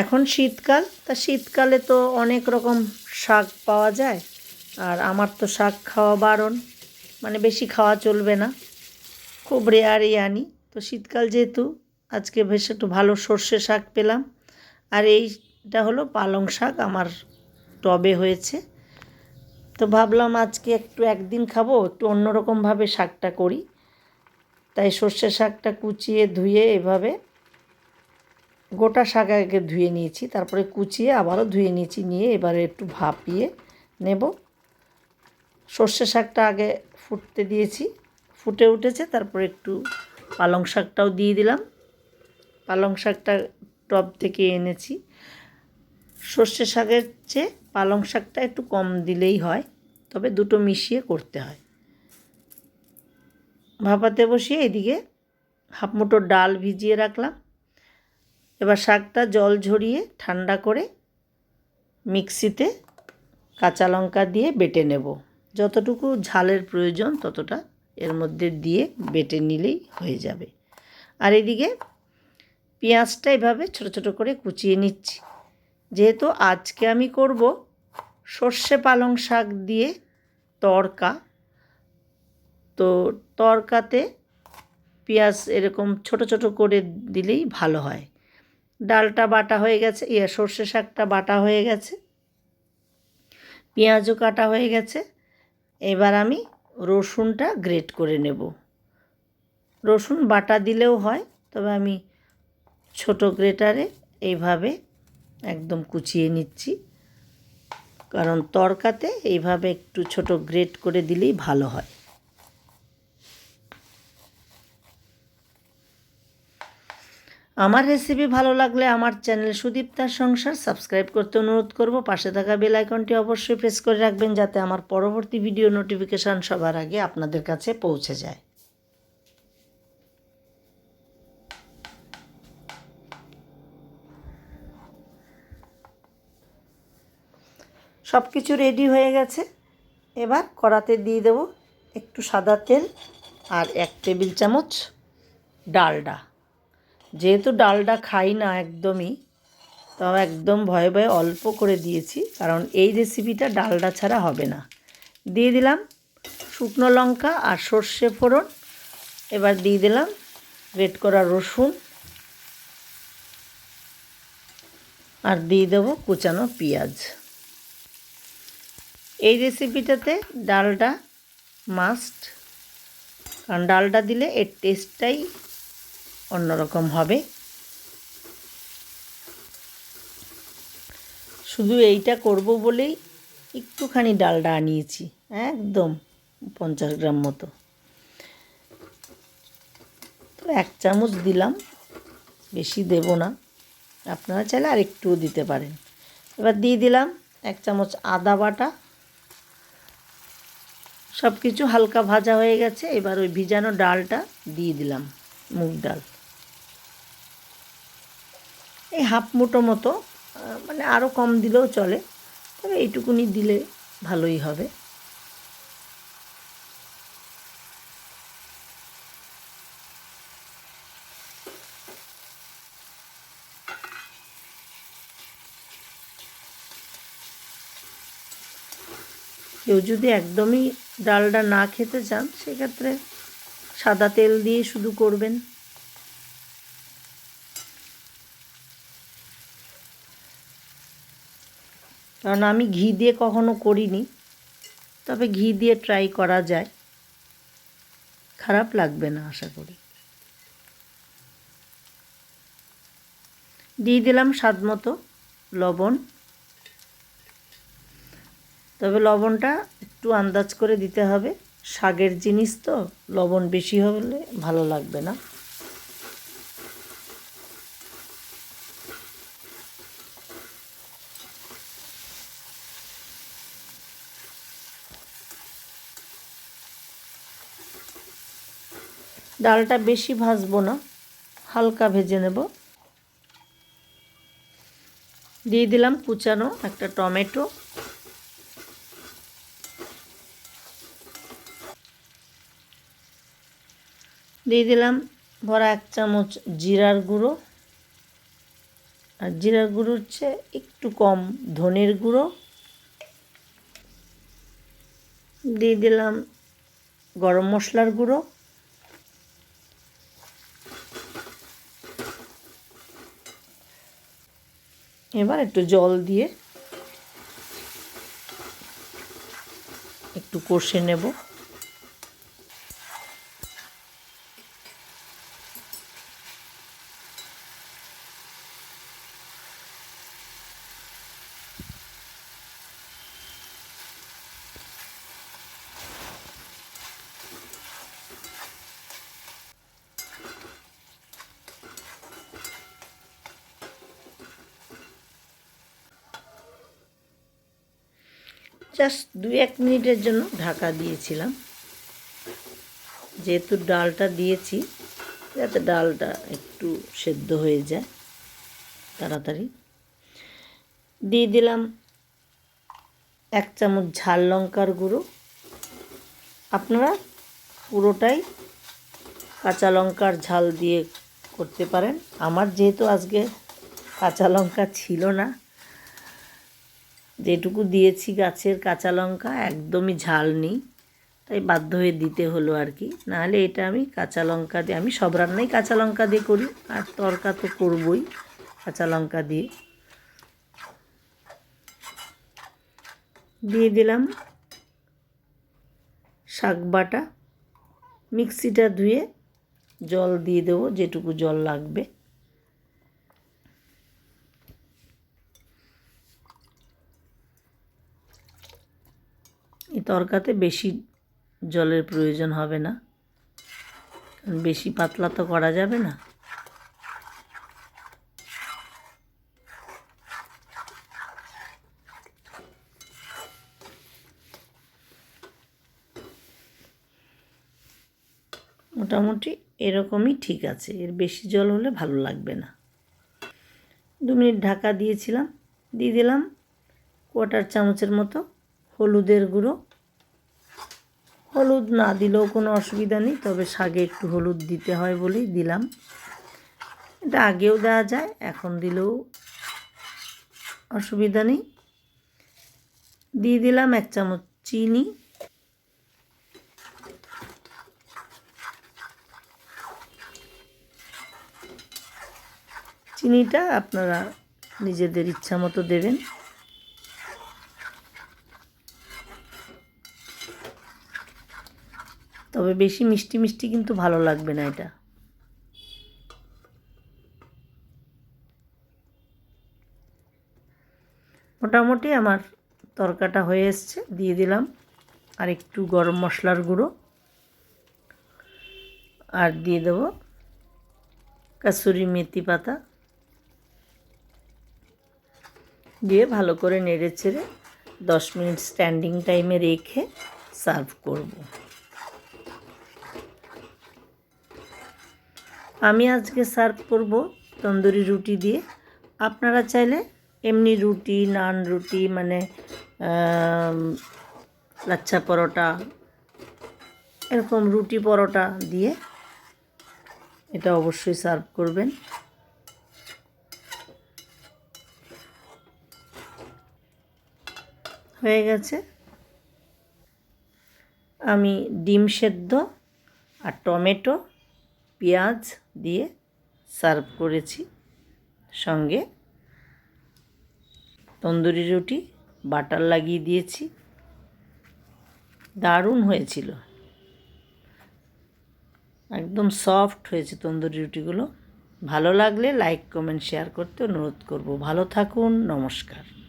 এখন শীতকাল, তা শীতকালে তো অনেক রকম শাক পাওয়া যায়, আর আমার তো শাক খাওয়া বারণ মানে বেশি খাওয়া চলবে না, খুব রেয়ারই আনি। তো শীতকাল যেহেতু, আজকে বেশ একটু ভালো সর্ষে শাক পেলাম, আর এইটা হলো পালং শাক আমার টবে হয়েছে। তো ভাবলাম আজকে একটু একদিন খাব, একটু অন্যরকমভাবে শাকটা করি। তাই সর্ষে শাকটা কুচিয়ে ধুয়ে এভাবে গোটা শাক আগে ধুয়ে নিয়েছি, তারপরে কুচিয়ে আবারও ধুয়ে নিয়েছি, নিয়ে এবারে একটু ভাপিয়ে নেব। সর্ষে শাকটা আগে ফুটতে দিয়েছি, ফুটে উঠেছে, তারপরে একটু পালং শাকটাও দিয়ে দিলাম। পালং শাকটা টব থেকে এনেছি। সর্ষে শাকের চেয়ে পালং শাকটা একটু কম দিলেই হয়, তবে দুটো মিশিয়ে করতে হয়। ভাপাতে বসিয়ে এদিকে হাফ মুঠো ডাল ভিজিয়ে রাখলাম। এবার শাকটা জল ঝরিয়ে ঠান্ডা করে মিক্সিতে কাঁচা লঙ্কা দিয়ে বেটে নেব। যতটুকু ঝালের প্রয়োজন ততটা এর মধ্যে দিয়ে বেটে নিলেই হয়ে যাবে। আর এদিকে পেঁয়াজটা এভাবে ছোটো ছোটো করে কুচিয়ে নিচ্ছি। যেহেতু আজকে আমি করব সর্ষে পালং শাক দিয়ে তরকা, তো তরকাতে পেঁয়াজ এরকম ছোট ছোট করে দিলেই ভালো হয়। ডালটা বাটা হয়ে গেছে ইয়ে সর্ষে শাকটা বাটা হয়ে গেছে, পেঁয়াজও কাটা হয়ে গেছে। এবার আমি রসুনটা গ্রেট করে নেব। রসুন বাটা দিলেও হয়, তবে আমি ছোট গ্রেটারে এইভাবে একদম কুচিয়ে নিচ্ছি। কারণ তরকাতে এইভাবে একটু ছোট গ্রেট করে দিলেই ভালো হয়। আমার রেসিপি ভালো লাগলে আমার চ্যানেল সুদীপ্তার সংসার সাবস্ক্রাইব করতে অনুরোধ করব। পাশে থাকা বেল আইকনটি অবশ্যই প্রেস করে রাখবেন যাতে আমার পরবর্তী ভিডিও নোটিফিকেশান সবার আগে আপনাদের কাছে পৌঁছে যায়। সব কিছু রেডি হয়ে গেছে। এবার কড়াতে দিয়ে দেব একটু সাদা তেল আর এক টেবিল চামচ ডালডা। যেহেতু ডালটা খাই না একদমই, তাও একদম ভয়ে ভয়ে অল্প করে দিয়েছি, কারণ এই রেসিপিটা ডালডা ছাড়া হবে না। দিয়ে দিলাম শুকনো লঙ্কা আর সর্ষে ফোড়ন, এবার দিয়ে দিলাম রেড করা রসুন, আর দিয়ে দেবো কুচানো পেঁয়াজ। এই রেসিপিটাতে ডালটা মাস্ট কারণ ডালটা দিলে এর টেস্টটাই অন্যরকম হবে। শুধু এইটা করব বলেই একটুখানি ডালটা আনিয়েছি, একদম পঞ্চাশ গ্রাম মতো। তো এক চামচ দিলাম, বেশি দেব না। আপনারা চাইলে আর একটুও দিতে পারেন। এবার দিয়ে দিলাম এক চামচ আদা বাটা। সব কিছু হালকা ভাজা হয়ে গেছে, এবার ওই ভিজানো ডালটা দিয়ে দিলাম, মুগ ডাল। এই হাফ মুটো মতো মানে আরও কম দিলেও চলে, তবে এইটুকুনি দিলে ভালোই হবে। কেউ যদি একদমই ডালটা না খেতে চান, সেক্ষেত্রে সাদা তেল দিয়ে শুধু করবেন। কারণ আমি ঘি দিয়ে কখনো করিনি। তবে ঘি দিয়ে ট্রাই করা যায়। খারাপ লাগবে না, আশা করি। দিয়ে দিলাম স্বাদ মতো লবণ। তবে লবণটা একটু আন্দাজ করে দিতে হবে। শাকের জিনিস তো, লবণ বেশি হলে ভালো লাগবে না। ডালটা বেশি ভাজবো না, হালকা ভেজে নেব। দিয়ে দিলাম কুচানো একটা টমেটো। দিয়ে দিলাম ভরা এক চামচ জিরার গুঁড়ো। আর জিরার গুঁড়ো হচ্ছে একটু কম ধনের গুঁড়ো। দিয়ে দিলাম গরম মশলার গুঁড়ো। এবার একটু জল দিয়ে একটু কষে নেব। জাস্ট দু এক মিনিটের জন্য ঢাকা দিয়েছিলাম। যেহেতু ডালটা দিয়েছি, যাতে ডালটা একটু সেদ্ধ হয়ে যায় তাড়াতাড়ি। দিয়ে দিলাম এক চামচ ঝাল লঙ্কার গুঁড়ো। আপনারা পুরোটাই কাঁচা লঙ্কার ঝাল দিয়ে করতে পারেন। আমার যেহেতু আজকে কাঁচা লঙ্কা ছিল না যেটুকু দিয়েছি গাছের কাঁচা লঙ্কা, একদমই ঝাল নেই। তাই বাধ্য হয়ে দিতে হলো আর কি। নাহলে এটা আমি কাঁচা লঙ্কা দিয়ে, আমি সব রান্নাই কাঁচা লঙ্কা দিয়ে করি, আর তরকা তো করবই কাঁচা লঙ্কা দিয়ে। দিয়ে দিলাম শাক বাটা। মিক্সিটা ধুয়ে জল দিয়ে দেবো, যেটুকু জল লাগবে। তরকাতে বেশি জলের প্রয়োজন হবে না। বেশি পাতলা তো করা যাবে না। মোটামুটি এরকমই ঠিক আছে। এর বেশি জল হলে ভালো লাগবে না। দু মিনিট ঢাকা দিয়েছিলাম, দিয়ে দিলাম কোয়াটার চামচের মতো হলুদের গুঁড়ো। হলুদ না দিলেও কোনো অসুবিধা নেই, তবে শাগে একটু হলুদ দিতে হয় বলেই দিলাম। এটা আগেও দেওয়া যায়, এখন দিলেও অসুবিধা নেই। দিয়ে দিলাম এক চামচ চিনি। চিনিটা আপনারা নিজেদের ইচ্ছা মতো দেবেন। তবে বেশি মিষ্টি মিষ্টি কিন্তু ভালো লাগবে না এটা। মোটামুটি আমার তরকাটা হয়ে এসছে, দিয়ে দিলাম। আর একটু গরম মশলার গুঁড়ো। আর দিয়ে দেবো কাসুরি মেথি পাতা। দিয়ে ভালো করে নেড়ে ছেড়ে দশ মিনিট স্ট্যান্ডিং টাইমে রেখে সার্ভ করব। আমি আজকে সার্ভ করব তন্দুরি রুটি দিয়ে। আপনারা চাইলে এমনি রুটি, নান রুটি মানে লাচ্ছা পরোটা, এরকম রুটি পরোটা দিয়ে এটা অবশ্যই সার্ভ করবেন। হয়ে গেছে। আমি ডিম সেদ্ধ আর টমেটো পেঁয়াজ দিয়ে সার্ভ করেছি সঙ্গে। তন্দুরি রুটি, বাটার লাগিয়ে দিয়েছি। দারুণ হয়েছিল। একদম সফট হয়েছে তন্দুরি রুটিগুলো। ভালো লাগলে লাইক, কমেন্ট, শেয়ার করতে অনুরোধ করব। ভালো থাকুন, নমস্কার।